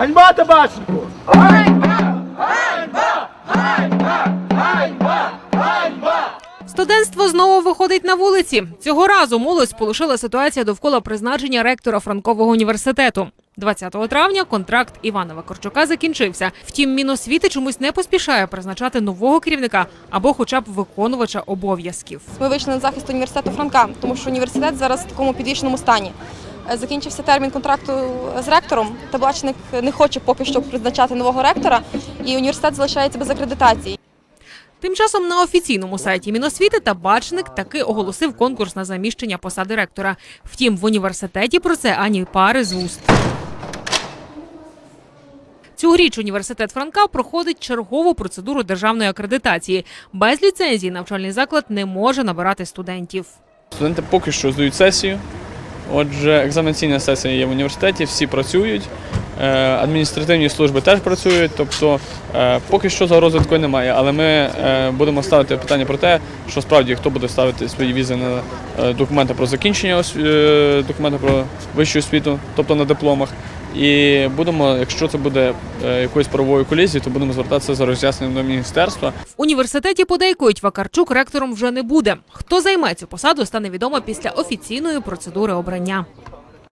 Ганьба Табаченко! Студентство знову виходить на вулиці. Цього разу молодь сполошила ситуація довкола призначення ректора Франкового університету. 20 травня контракт Івана Вакарчука закінчився. Втім, Міносвіти чомусь не поспішає призначати нового керівника або, хоча б виконувача обов'язків. Ми вийшли на захист університету Франка, тому що університет зараз в такому підвішеному стані. Е, Закінчився термін контракту з ректором. Табачник не хоче поки що призначати нового ректора, і університет залишається без акредитації. Тим часом на офіційному сайті Міносвіти табачник таки оголосив конкурс на заміщення посади ректора. Втім, в університеті про це ані пари з уст. Цьогоріч університет Франка проходить чергову процедуру державної акредитації. Без ліцензії навчальний заклад не може набирати студентів. Студенти поки що здають сесію. Отже, екзаменаційна сесія є в університеті, всі працюють, е, адміністративні служби теж працюють. Тобто е, поки що загрози такої немає. Але ми е, будемо ставити питання про те, що справді хто буде ставити свої візи на документи про закінчення документи про вищу освіту, тобто на дипломах. І будемо, якщо це буде е, якоюсь правовою колізією, то будемо звертатися за роз'ясненням до міністерства. В університеті подейкують, Вакарчук ректором вже не буде. Хто займе цю посаду, стане відомо після офіційної процедури обрання.